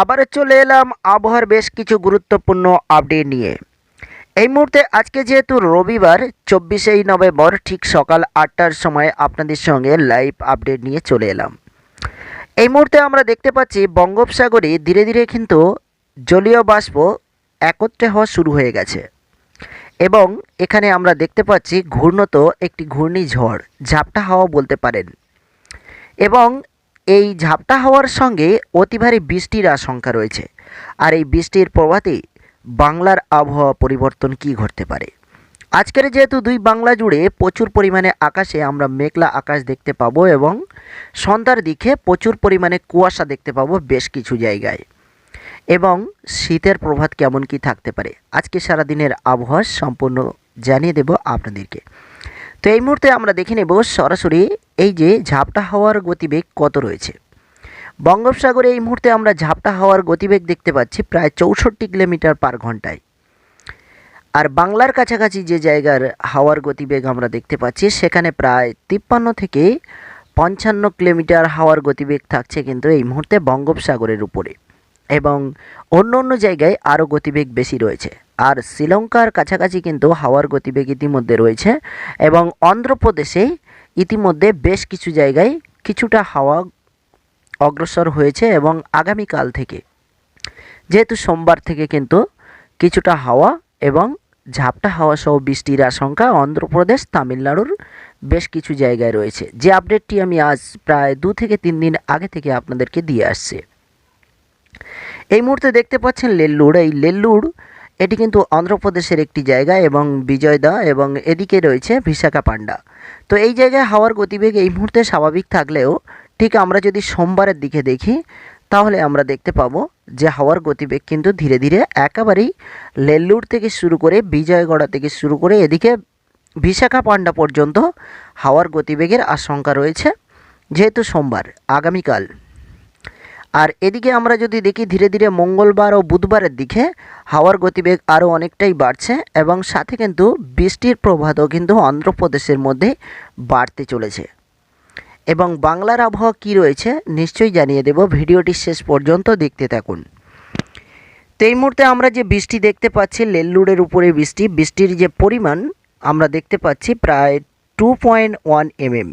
আবারও চলে এলাম আবহাওয়ার বেশ কিছু গুরুত্বপূর্ণ আপডেট নিয়ে। এই মুহূর্তে আজকে যেহেতু রবিবার, চব্বিশেই নভেম্বর, ঠিক সকাল আটটার সময় আপনাদের সঙ্গে লাইভ আপডেট নিয়ে চলে এলাম। এই মুহূর্তে আমরা দেখতে পাচ্ছি বঙ্গোপসাগরে ধীরে ধীরে কিন্তু জলীয় বাষ্প একত্রে হওয়া শুরু হয়ে গেছে। এবং এখানে আমরা দেখতে পাচ্ছি ঘূর্ণত একটি ঘূর্ণিঝড়, ঝাপটা হাওয়া বলতে পারেন। এবং এই ঝাপটা হওয়ার সঙ্গে অতি ভারী বৃষ্টির আশঙ্কা রয়েছে। আর এই বৃষ্টির প্রভাতে বাংলার আবহাওয়া পরিবর্তন কি ঘটতে পারে? আজকের যেহেতু দুই বাংলা জুড়ে প্রচুর পরিমাণে আকাশে আমরা মেঘলা আকাশ দেখতে পাবো এবং সন্ধ্যার দিকে প্রচুর পরিমাণে কুয়াশা দেখতে পাবো বেশ কিছু জায়গায়। এবং শীতের প্রভাব কেমন কি থাকতে পারে? আজকে সারাদিনের আবহাওয়া সম্পূর্ণ জানিয়ে দেব আপনাদেরকে। তো এই মুহূর্তে আমরা দেখে নেব সরাসরি এই যে ঝাপটা হাওয়ার গতিবেগ কত রয়েছে। বঙ্গোপসাগরে এই মুহূর্তে আমরা ঝাপটা হাওয়ার গতিবেগ দেখতে পাচ্ছি প্রায় চৌষট্টি কিলোমিটার পার ঘন্টায়। আর বাংলার কাছাকাছি যে জায়গার হাওয়ার গতিবেগ আমরা দেখতে পাচ্ছি, সেখানে প্রায় তিপ্পান্ন থেকে পঞ্চান্ন কিলোমিটার হাওয়ার গতিবেগ থাকছে কিন্তু এই মুহূর্তে বঙ্গোপসাগরের উপরে। এবং অন্য অন্য জায়গায় আরও গতিবেগ বেশি রয়েছে। আর শ্রীলঙ্কার কাছাকাছি কিন্তু হাওয়ার গতিবেগ ইতিমধ্যে রয়েছে এবং অন্ধ্রপ্রদেশে ইতিমধ্যে বেশ কিছু জায়গায় কিছুটা হাওয়া অগ্রসর হয়েছে এবং আগামীকাল থেকে, যেহেতু সোমবার থেকে কিন্তু কিছুটা হাওয়া এবং ঝাপটা হাওয়া সহ বৃষ্টির আশঙ্কা অন্ধ্রপ্রদেশ, তামিলনাড়ুর বেশ কিছু জায়গায় রয়েছে। যে আপডেটটি আমি আজ প্রায় দু থেকে তিন দিন আগে থেকে আপনাদেরকে দিয়ে আসছি। এই মুহূর্তে দেখতে পাচ্ছেন লেল্লুর। এই লেল্লুর এটি কিন্তু অন্ধ্রপ্রদেশের একটি জায়গা এবং বিজয়দা এবং এদিকে রয়েছে বিশাখাপান্ডা তো এই জায়গায় হাওয়ার গতিবেগ এই মুহূর্তে স্বাভাবিক থাকলেও ঠিক আমরা যদি সোমবারের দিকে দেখি, তাহলে আমরা দেখতে পাবো যে হাওয়ার গতিবেগ কিন্তু ধীরে ধীরে একেবারেই লেল্লুর থেকে শুরু করে বিজয়গড়া থেকে শুরু করে এদিকে বিশাখা বিশাখাপান্ডা পর্যন্ত হাওয়ার গতিবেগের আশঙ্কা রয়েছে, যেহেতু সোমবার, আগামীকাল। আর এদিকে আমরা যদি দেখি, ধীরে ধীরে মঙ্গলবার ও বুধবারের দিকে হাওয়ার গতিবেগ আরও অনেকটাই বাড়ছে এবং সাথে কিন্তু বৃষ্টির প্রভাতও কিন্তু অন্ধ্রপ্রদেশের মধ্যে বাড়তে চলেছে। এবং বাংলার আবহাওয়া কী রয়েছে, নিশ্চয়ই জানিয়ে দেব। ভিডিওটি শেষ পর্যন্ত দেখতে থাকুন। তো এই মুহূর্তে আমরা যে বৃষ্টি দেখতে পাচ্ছি লেল্লুরের উপরে বৃষ্টি, বৃষ্টির যে পরিমাণ আমরা দেখতে পাচ্ছি প্রায় টু পয়েন্ট ওয়ান এমএম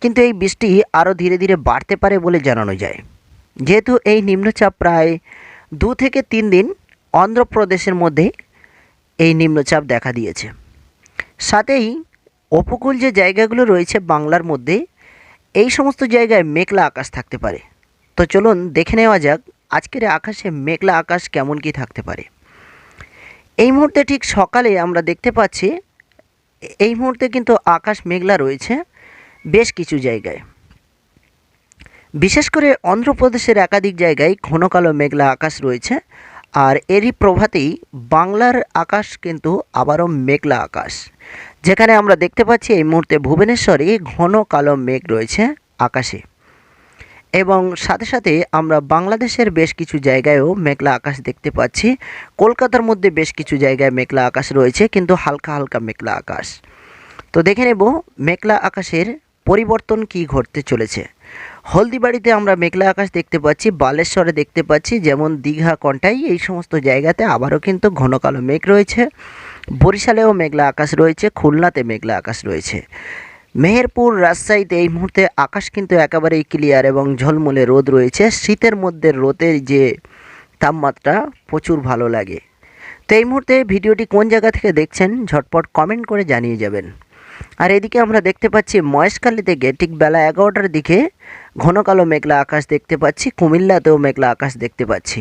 কিন্তু এই বৃষ্টি আরও ধীরে ধীরে বাড়তে পারে বলে জানানো যায়। যেহেতু এই নিম্নচাপ প্রায় দু থেকে তিন দিন অন্ধ্রপ্রদেশের মধ্যে এই নিম্নচাপ দেখা দিয়েছে। সাথেই উপকূল যে জায়গাগুলো রয়েছে বাংলার মধ্যে, এই সমস্ত জায়গায় মেঘলা আকাশ থাকতে পারে। তো চলুন দেখে নেওয়া যাক আজকের আকাশে মেঘলা আকাশ কেমন কি থাকতে পারে। এই মুহূর্তে ঠিক সকালে আমরা দেখতে পাচ্ছি, এই মুহূর্তে কিন্তু আকাশ মেঘলা রয়েছে বেশ কিছু জায়গায়। বিশেষ করে অন্ধ্রপ্রদেশের একাধিক জায়গায় ঘন কালো মেঘলা আকাশ রয়েছে, আর এরই প্রভাতেই বাংলার আকাশ কিন্তু আবারও মেঘলা আকাশ। যেখানে আমরা দেখতে পাচ্ছি এই মুহূর্তে ভুবনেশ্বরে ঘন কালো মেঘ রয়েছে আকাশে। এবং সাথে সাথে আমরা বাংলাদেশের বেশ কিছু জায়গায়ও মেঘলা আকাশ দেখতে পাচ্ছি। কলকাতার মধ্যে বেশ কিছু জায়গায় মেঘলা আকাশ রয়েছে, কিন্তু হালকা হালকা মেঘলা আকাশ। তো দেখে নেব মেঘলা আকাশের পরিবর্তন কি ঘটতে চলেছে। হলদিবাড়িতে আমরা মেঘলা আকাশ দেখতে পাচ্ছি, বালেশ্বরে দেখতে পাচ্ছি, যেমন দীঘা, কন্টাই, এই সমস্ত জায়গাতে আবারও কিন্তু ঘন কালো মেঘ রয়েছে। বরিশালেও মেঘলা আকাশ রয়েছে, খুলনাতে মেঘলা আকাশ রয়েছে। মেহেরপুর, রাজশাহীতে এই মুহূর্তে আকাশ কিন্তু একেবারেই ক্লিয়ার এবং ঝলমলে রোদ রয়েছে। শীতের মধ্যে রোদের যে তাপমাত্রা, প্রচুর ভালো লাগে। তো এই মুহূর্তে ভিডিওটি কোন জায়গা থেকে দেখছেন, ঝটপট কমেন্ট করে জানিয়ে যাবেন। আর এদিকে আমরা দেখতে পাচ্ছি মহেশখালী থেকে ঠিক বেলা এগারোটার দিকে ঘন কালো মেঘলা আকাশ দেখতে পাচ্ছি, কুমিল্লাতেও মেঘলা আকাশ দেখতে পাচ্ছি।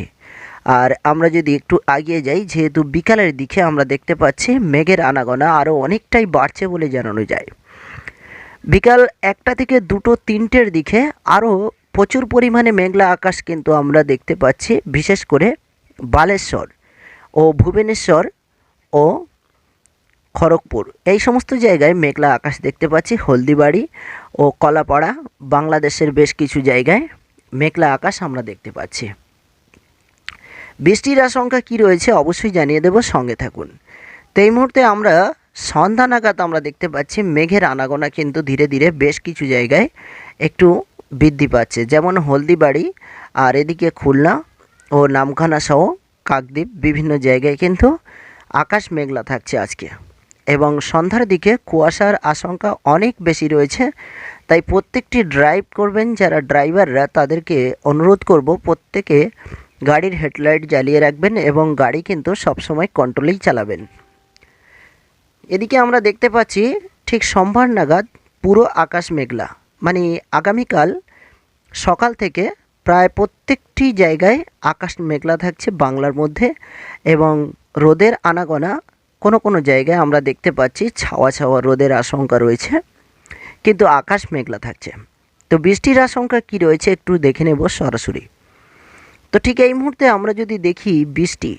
আর আমরা যদি একটু এগিয়ে যাই, যেহেতু বিকালের দিকে আমরা দেখতে পাচ্ছি মেঘের আনাগোনা আরও অনেকটাই বাড়ছে বলে জানানো যায়। বিকাল একটা থেকে দুটো তিনটের দিকে আরও প্রচুর পরিমাণে মেঘলা আকাশ কিন্তু আমরা দেখতে পাচ্ছি, বিশেষ করে বালেশ্বর ও ভুবনেশ্বর ও খড়গপুর। এই সমস্ত জায়গায় মেঘলা আকাশ দেখতে পাচ্ছি, হলদিবাড়ি ও কলাপাড়া, বাংলাদেশের বেশ কিছু জায়গায় মেঘলা আকাশ আমরা দেখতে পাচ্ছি। বৃষ্টির আশঙ্কা কি রয়েছে অবশ্যই জানিয়ে দেব, সঙ্গে থাকুন। তো এই মুহূর্তে আমরা সন্ধ্যা নাগাদ আমরা দেখতে পাচ্ছি, মেঘের আনাগোনা কিন্তু ধীরে ধীরে বেশ কিছু জায়গায় একটু বৃদ্ধি পাচ্ছে। যেমন হলদিবাড়ি আর এদিকে খুলনা ও নামখানা সহ কাকদ্বীপ, বিভিন্ন জায়গায় কিন্তু আকাশ মেঘলা থাকছে আজকে। এবং সন্ধ্যার দিকে কুয়াশার আশঙ্কা অনেক বেশি রয়েছে, তাই প্রত্যেকটি ড্রাইভ করবেন যারা ড্রাইভাররা তাদেরকে অনুরোধ করব প্রত্যেকে গাড়ির হেডলাইট জ্বালিয়ে রাখবেন এবং গাড়ি কিন্তু সবসময় কন্ট্রোলেই চালাবেন। এদিকে আমরা দেখতে পাচ্ছি ঠিক সোমবার নাগাদ পুরো আকাশ মেঘলা। মানে আগামীকাল সকাল থেকে প্রায় প্রত্যেকটি জায়গায় আকাশ মেঘলা থাকছে বাংলার মধ্যে এবং রোদের আনাগোনা কোনো কোনো জায়গায় আমরা দেখতে পাচ্ছি ছাওয়া ছাওয়া রোদের আশঙ্কা রয়েছে, কিন্তু আকাশ মেঘলা থাকছে। তো বৃষ্টির আশঙ্কা কি রয়েছে একটু দেখে নেব সরাসরি। তো ঠিক এই মুহূর্তে আমরা যদি দেখি বৃষ্টি,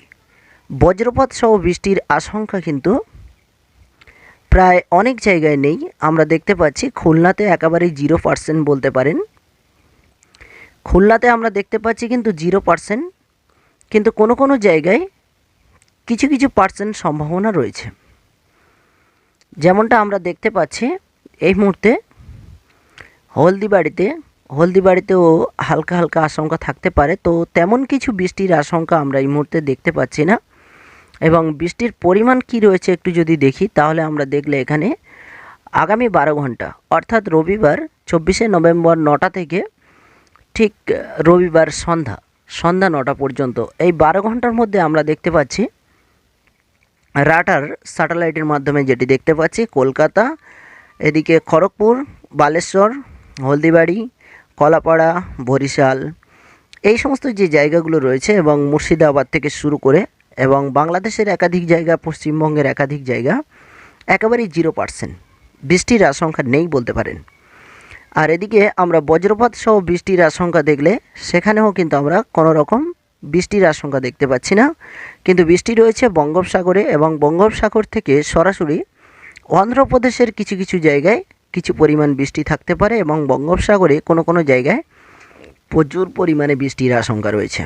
বজ্রপাত সহ বৃষ্টির আশঙ্কা কিন্তু প্রায় অনেক জায়গায় নেই। আমরা দেখতে পাচ্ছি খুলনাতে একেবারেই জিরো পার্সেন্ট বলতে পারেন। খুলনাতে আমরা দেখতে পাচ্ছি কিন্তু জিরো পার্সেন্ট, কিন্তু কোনো কোনো জায়গায় কিছু কিছু পার্সেন্ট সম্ভাবনা রয়েছে। যেমনটা আমরা দেখতে পাচ্ছি, এই মুহূর্তে হলদিবাড়িতে, হলদিবাড়িতেও হালকা হালকা আশঙ্কা থাকতে পারে, তো তেমন কিছু বৃষ্টির আশঙ্কা আমরা এই মুহূর্তে দেখতে পাচ্ছি না। এবং বৃষ্টির পরিমাণ কি রয়েছে একটু যদি দেখি, তাহলে আমরা দেখলে এখানে আগামী বারো ঘণ্টা, অর্থাৎ রবিবার চব্বিশে নভেম্বর নটা থেকে ঠিক রবিবার সন্ধ্যা সন্ধ্যা নটা পর্যন্ত, এই বারো ঘণ্টার মধ্যে আমরা দেখতে পাচ্ছি রাটার স্যাটেলাইটের মাধ্যমে যেটি দেখতে পাচ্ছি, কলকাতা, এদিকে খড়গপুর, বালেশ্বর, হলদিবাড়ি, কলাপাড়া, বরিশাল, এই সমস্ত যে জায়গাগুলো রয়েছে এবং মুর্শিদাবাদ থেকে শুরু করে এবং বাংলাদেশের একাধিক জায়গা, পশ্চিমবঙ্গের একাধিক জায়গা, একেবারেই জিরো পার্সেন্ট। বৃষ্টির আশঙ্কা নেই বলতে পারেন। আর এদিকে আমরা বজ্রপাত সহ বৃষ্টির আশঙ্কা দেখলে সেখানেও কিন্তু আমরা কোনো রকম বৃষ্টির আশঙ্কা দেখতে পাচ্ছি না। কিন্তু বৃষ্টি রয়েছে বঙ্গোপসাগরে এবং বঙ্গোপসাগর থেকে সরাসরি অন্ধ্রপ্রদেশের কিছু কিছু জায়গায় কিছু পরিমাণ বৃষ্টি থাকতে পারে এবং বঙ্গোপসাগরে কোনো কোনো জায়গায় প্রচুর পরিমাণে বৃষ্টির আশঙ্কা রয়েছে।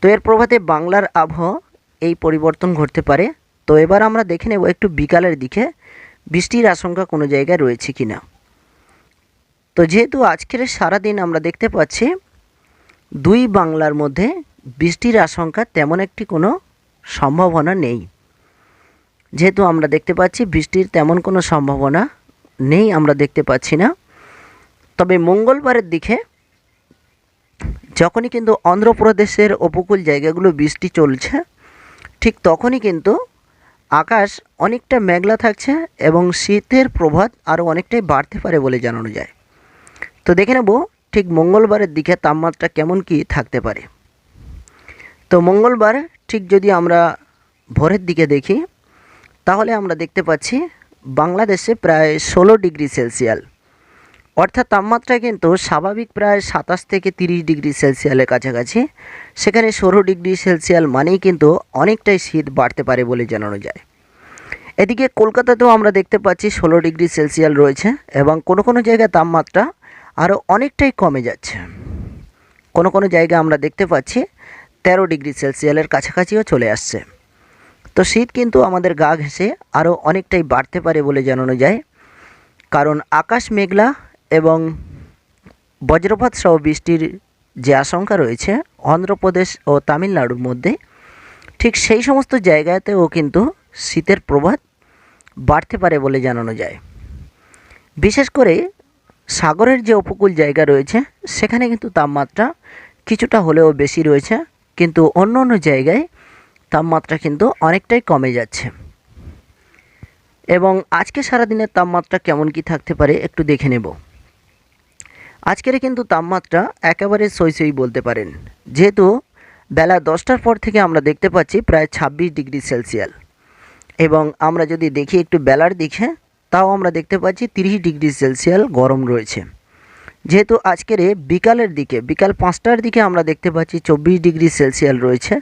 তো এর প্রভাতে বাংলার আবহাওয়া এই পরিবর্তন ঘটতে পারে। তো এবার আমরা দেখে নেব একটু বিকালের দিকে বৃষ্টির আশঙ্কা কোনো জায়গায় রয়েছে কি না তো যেহেতু আজকের সারাদিন আমরা দেখতে পাচ্ছি দুই বাংলার মধ্যে বৃষ্টির আশঙ্কা তেমন একটি কোনো সম্ভাবনা নেই। যেহেতু আমরা দেখতে পাচ্ছি বৃষ্টির তেমন কোনো সম্ভাবনা নেই, আমরা দেখতে পাচ্ছি না। তবে মঙ্গলবারের দিকে যখনই কিন্তু অন্ধ্রপ্রদেশের উপকূল জায়গাগুলো বৃষ্টি চলছে, ঠিক তখনই কিন্তু আকাশ অনেকটা মেঘলা থাকছে এবং শীতের প্রভাব আরও অনেকটাই বাড়তে পারে বলে জানানো যায়। তো দেখে নেব ঠিক মঙ্গলবারের দিকে তাপমাত্রা কেমন কি থাকতে পারে? তো মঙ্গলবার ঠিক যদি আমরা ভোরের দিকে দেখি, তাহলে আমরা দেখতে পাচ্ছি বাংলাদেশে প্রায় ষোলো ডিগ্রি সেলসিয়াল অর্থাৎ তাপমাত্রা কিন্তু স্বাভাবিক প্রায় সাতাশ থেকে তিরিশ ডিগ্রি সেলসিয়ালের কাছাকাছি। সেখানে ষোলো ডিগ্রি সেলসিয়াল মানেই কিন্তু অনেকটাই শীত বাড়তে পারে বলে জানানো যায়। এদিকে কলকাতাতেও আমরা দেখতে পাচ্ছি ষোলো ডিগ্রি সেলসিয়াল রয়েছে এবং কোনো কোনো জায়গায় তাপমাত্রা আরও অনেকটাই কমে যাচ্ছে। কোনো কোনো জায়গায় আমরা দেখতে পাচ্ছি তেরো ডিগ্রি সেলসিয়ালের কাছাকাছিও চলে আসছে। তো শীত কিন্তু আমাদের গা ঘেঁষে আরও অনেকটাই বাড়তে পারে বলে জানানো যায়। কারণ আকাশ মেঘলা এবং বজ্রপাত সহ বৃষ্টির যে আশঙ্কা রয়েছে অন্ধ্রপ্রদেশ ও তামিলনাড়ুর মধ্যে, ঠিক সেই সমস্ত জায়গাতেও কিন্তু শীতের প্রভাব বাড়তে পারে বলে জানানো যায়। বিশেষ করে সাগরের যে উপকূল জায়গা রয়েছে, সেখানে কিন্তু তাপমাত্রা কিছুটা হলেও বেশি রয়েছে, কিন্তু অন্য অন্য জায়গায় তাপমাত্রা কিন্তু অনেকটাই কমে যাচ্ছে। এবং আজকে সারাদিনের তাপমাত্রা কেমন কি থাকতে পারে একটু দেখে নেব। আজকের কিন্তু তাপমাত্রা একেবারে সই সই বলতে পারেন। যেহেতু বেলা দশটার পর থেকে আমরা দেখতে পাচ্ছি প্রায় ছাব্বিশ ডিগ্রি সেলসিয়াল এবং আমরা যদি দেখি একটু বেলার দিকে তাও আমরা দেখতে পাচ্ছি তিরিশ ডিগ্রি সেলসিয়াল গরম রয়েছে। যেহেতু আজকের বিকালের দিকে, বিকাল পাঁচটার দিকে আমরা দেখতে পাচ্ছি চব্বিশ ডিগ্রি সেলসিয়াল রয়েছে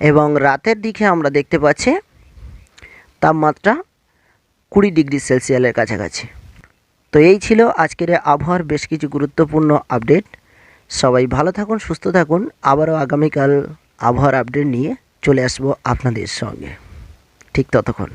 এবং রাতের দিকে আমরা দেখতে পাচ্ছি তাপমাত্রা কুড়ি ডিগ্রি সেলসিয়ালের কাছাকাছি। তো এই ছিল আজকের আবহাওয়ার বেশ কিছু গুরুত্বপূর্ণ আপডেট। সবাই ভালো থাকুন, সুস্থ থাকুন। আবারও আগামীকাল আবহাওয়ার আপডেট নিয়ে চলে আসব আপনাদের সঙ্গে। ঠিক ততক্ষণ।